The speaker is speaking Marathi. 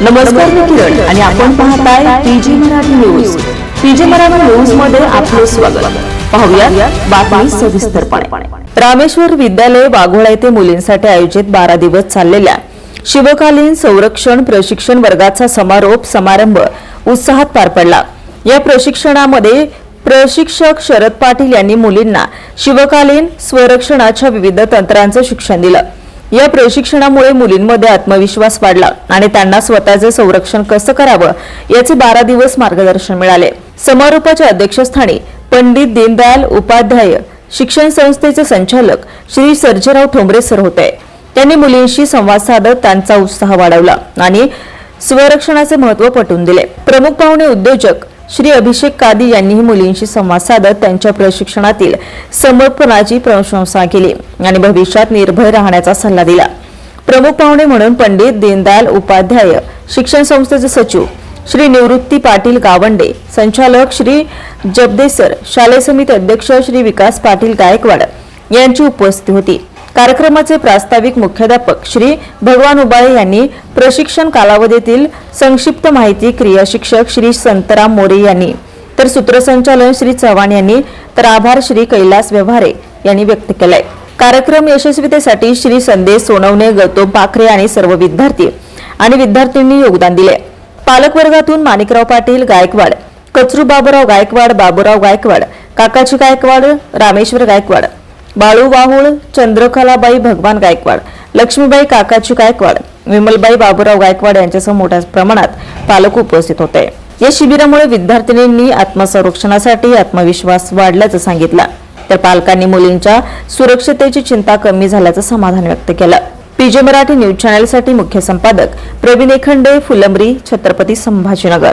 नमस्कार मी किरण आणि आपण पाहताय PG Marathi news. PG Marathi न्यूजमध्ये आपले स्वागत. पाहूया बातमी सविस्तरपणे. रामेश्वर विद्यालय वाघोळा येथे मुलींसाठी आयोजित बारा दिवस चाललेल्या शिवकालीन संरक्षण प्रशिक्षण वर्गाचा समारोप समारंभ उत्साहात पार पडला. या प्रशिक्षणामध्ये प्रशिक्षक शरद पाटील यांनी मुलींना शिवकालीन स्वरक्षणाच्या विविध तंत्रांचं शिक्षण दिलं. या प्रशिक्षणामुळे मुलींमध्ये आत्मविश्वास वाढला आणि त्यांना स्वतःचे संरक्षण कसं करावं याचे बारा दिवस मार्गदर्शन मिळाले. समारोपाच्या अध्यक्षस्थानी पंडित दीनदयाल उपाध्याय शिक्षण संस्थेचे संचालक श्री सर्जेराव ठोंबरे सर होते. त्यांनी मुलींशी संवाद साधत त्यांचा उत्साह वाढवला आणि स्वरक्षणाचे महत्त्व पटवून दिले. प्रमुख पाहुणे उद्योजक श्री अभिषेक कादी यांनीही मुलींशी संवाद साधत त्यांच्या प्रशिक्षणातील समर्पणाची प्रशंसा केली आणि भविष्यात निर्भय राहण्याचा सल्ला दिला. प्रमुख पाहुणे म्हणून पंडित दीनदयाल उपाध्याय शिक्षण संस्थेचे सचिव श्री निवृत्ती पाटील गावंडे संचालक श्री जबदेसर शालेय समिती अध्यक्ष श्री विकास पाटील गायकवाड यांची उपस्थिती होती. कार्यक्रमाचे प्रास्ताविक मुख्याध्यापक श्री भगवान उबाळे यांनी प्रशिक्षण कालावधीतील संक्षिप्त माहिती क्रिया शिक्षक श्री संतराम मोरे यांनी तर सूत्रसंचालन श्री चव्हाण यांनी तर आभार श्री कैलास व्यवहारे यांनी व्यक्त केलाय. कार्यक्रम यशस्वीतेसाठी श्री संदेश सोनवणे गौतम पाखरे आणि सर्व विद्यार्थी आणि विद्यार्थ्यांनी योगदान दिले. पालकवर्गातून माणिकराव पाटील गायकवाड कचरू बाबूराव गायकवाड बाबूराव गायकवाड काकाची गायकवाड रामेश्वर गायकवाड बाळू वाहुळ चंद्रकलाबाई भगवान गायकवाड लक्ष्मीबाई काकाची गायकवाड विमलबाई बाबूराव गायकवाड यांच्यासह मोठ्या प्रमाणात पालक उपस्थित होते. या शिबिरामुळे विद्यार्थिनींनी आत्मसंरक्षणासाठी आत्मविश्वास वाढल्याचं सांगितलं. तर पालकांनी मुलींच्या सुरक्षतेची चिंता कमी झाल्याचं समाधान व्यक्त केलं. पीजे मराठी न्यूज चॅनेलसाठी मुख्य संपादक प्रवीण एखंडे फुलंबरी छत्रपती संभाजीनगर.